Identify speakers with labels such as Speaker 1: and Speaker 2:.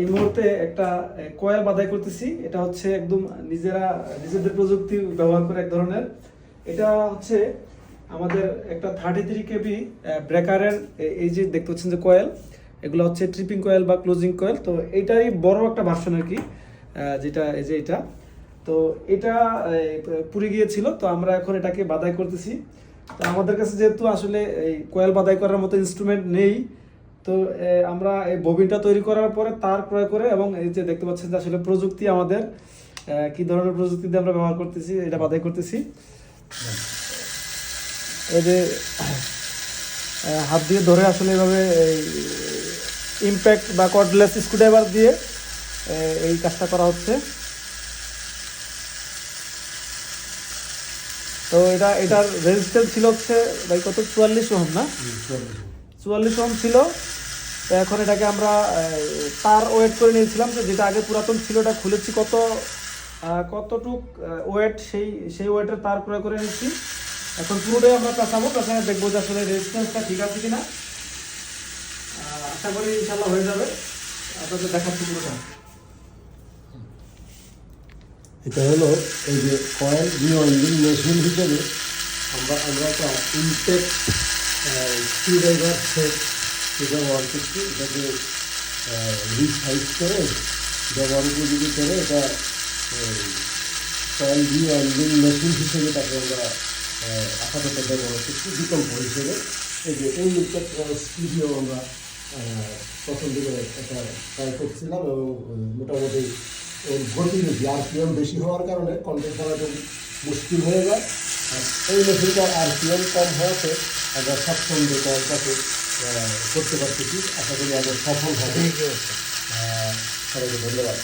Speaker 1: এই মুহূর্তে একটা কয়েল বাদাই করতেছি। এটা হচ্ছে একদম নিজেরা, নিজেদের প্রযুক্তি ব্যবহার করে এক ধরনের। এটা হচ্ছে আমাদের একটা থার্টি থ্রি কেবি ব্রেকারের এই যে দেখতে পাচ্ছেন যে কয়েল, এগুলো হচ্ছে ট্রিপিং কয়েল বা ক্লোজিং কয়েল। তো এইটারই বড় একটা ভার্সন আর কি যেটা, এই যে এটা। তো এটা পুড়ে গিয়েছিল, তো আমরা এখন এটাকে বাদাই করতেছি। তো আমাদের কাছে যেহেতু আসলে এই কয়েল বাদাই করার মতো ইনস্ট্রুমেন্ট নেই তো আমরা এই ববিনটা তৈরি করার পরে তার ক্রয় করে এবং এই যে দেখতে পাচ্ছেন যে আসলে প্রযুক্তি আমাদের কি ধরনের প্রযুক্তি দিয়ে আমরা ব্যবহার করতেছি এটা বাদাই করতেছি। এই যে হাত দিয়ে ধরে আসলে এভাবে ইমপ্যাক্ট বা কর্ডলেস স্ক্রুড্রাইভার দিয়ে এই কাজটা করা হচ্ছে। তো এটা এটার রেজিস্ট্যান্স ছিল হচ্ছে ভাই কত? চুয়াল্লিশ ওহম না? চুয়াল্লিশ ওহম ছিল। তো এখন এটাকে আমরা তার ওয়েট করে নিয়েছিলাম যে যেটা আগে পুরাতন ছিল ওটা খুলেছি কত কতটুক ওয়েট সেই সেই ওয়েটের তার ক্রয় করে নিচ্ছি এখন পুরোটাই আমরা পেঁচাবো পেঁচায় দেখব যে আসলে রেজিস্ট্যান্সটা ঠিক আছে কিনা। আহ, আশা করি ইনশাল্লাহ হয়ে যাবে। আপনাদের দেখাচ্ছি পুরোটা।
Speaker 2: এটা হলো এই যে কয়েল রিওয়াইন্ডিং মেশিন হিসেবে আমরা আমরা একটা ইনটেক্ট স্ক্রুড্রাইভার সেট যেটা ব্যবহার করছি এটাকে রিসাইজ করে, ব্যবহার উপযোগী করে এটা কয়েল রিওয়াইন্ডিং মেশিন হিসেবে তাকে আমরা আপাতত ব্যবহার করছি, বিকল্প হিসেবে। এই যে, এই স্টুডিও আমরা প্রথম দিকে একটা ট্রাই করছিলাম এবং মোটামুটি এর গতি বেশি আরপিএম বেশি হওয়ার কারণে কন্ট্রোল করাটা মুশকিল হয়ে যায়। আর এই মেশিনটার আরপিএম কম হওয়াতে আমরা স্বাচ্ছন্দ্য কয়েলটাকে করতে পারতেছি। আশা করি আমরা সফল হবে সবাইকে ধন্যবাদ।